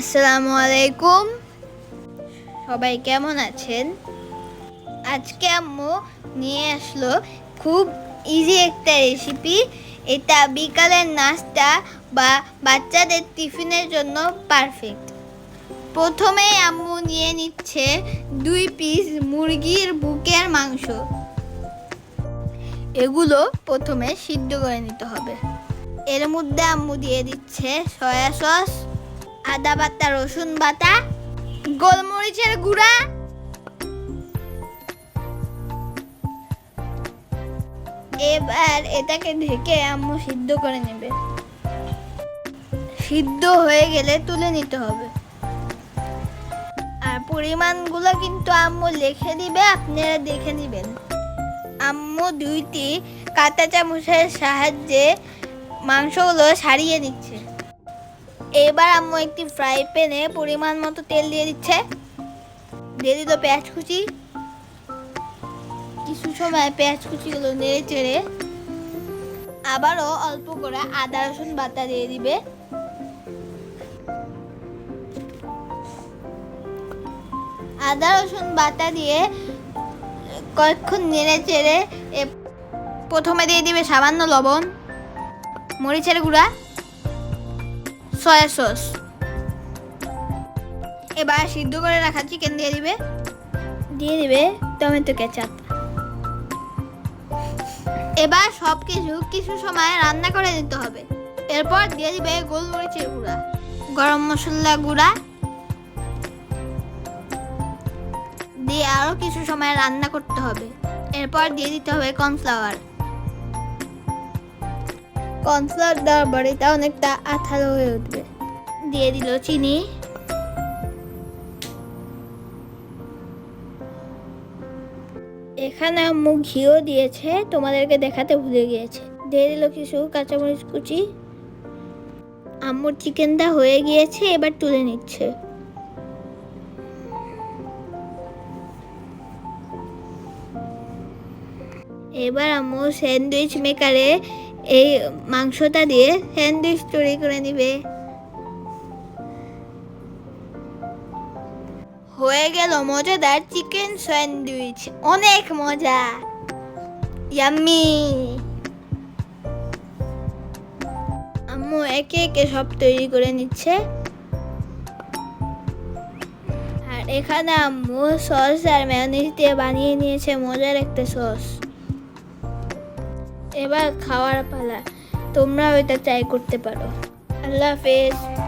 আসসালামু আলাইকুম সবাই কেমন আছেন? আজকে আম্মু নিয়ে আসলো খুব ইজি একটা রেসিপি এটা বিকালের নাস্তা বা বাচ্চাদের টিফিনের জন্য পারফেক্ট প্রথমে আম্মু নিয়ে নিচ্ছে দুই পিস মুরগির বুকের মাংস। এগুলো প্রথমে সিদ্ধ করে নিতে হবে। এর মধ্যে আম্মু দিয়ে দিচ্ছে সয়া সস আদা বাটা, রসুন বাটা, গোলমরিচের গুঁড়া। এবার এটাকে ঢেকে আম্মু সিদ্ধ করে নেবে। সিদ্ধ হয়ে গেলে তুলে নিতে হবে। আর পরিমাণগুলো কিন্তু আম্মু লিখে দিবে, আপনারা দেখে নেবেন। আম্মু দুইটি কাঁটা চামচের সাহায্যে মাংসগুলো সারিয়ে নিচ্ছে। এবার আম্মু একটি ফ্রাই প্যানে পরিমাণ মতো তেল দিয়ে দিচ্ছে। দিয়ে দিল পেঁয়াজ কুচি। কিছু সময় পেঁয়াজ কুচিগুলো নেড়ে চেড়ে আবারও অল্প করে আদা, রসুন বাটা দিয়ে দিবে। আদা, রসুন বাটা দিয়ে কয়েকক্ষণ নেড়ে চেড়ে প্রথমে দিয়ে দিবে সামান্য লবণ, মরিচের গুঁড়া। সয়া সস এবার সিদ্ধ করে রাখা চিকেন দিয়ে দিবে। দিয়ে দিবে টমেটো কেচাপ। এবার সব কিছু কিছু সময় রান্না করে দিতে হবে। এরপর দিয়ে দিবে গোলমরিচের গুঁড়া গরম মশলা গুঁড়া। দিয়ে আরও কিছু সময় রান্না করতে হবে। এরপর দিয়ে দিতে হবে কর্নফ্লাওয়ার কর্নফ্লাওয়ার দেওয়ার পরে অনেকটা আঠালো হয়ে উঠবে। দিয়ে দিল চিনি। এখানে আম্মু ঘিও দিয়েছে, তোমাদেরকে দেখাতে ভুলে গিয়েছে। দিয়ে দিল কিছু কাঁচামরিচ কুচি। আম্মুর চিকেনটা হয়ে গিয়েছে, এবার তুলে নিচ্ছে। এবার আম্মু স্যান্ডউইচ মেকারে এই মাংসটা দিয়ে স্যান্ডউইচ তৈরি করে নিবে। হয়ে গেল মজাদার চিকেন স্যান্ডউইচ। অনেক মজা। ইয়াম্মি। আম্মু একে একে সব তৈরি করে নিচ্ছে। আর এখানে আম্মু সস আর ম্যায়োনিজ দিয়ে বানিয়ে নিয়েছে। মজার একটা সস। এবার খাওয়ার পালা। তোমরা ওইটা ট্রাই করতে পারো। আল্লাহ হাফেজ।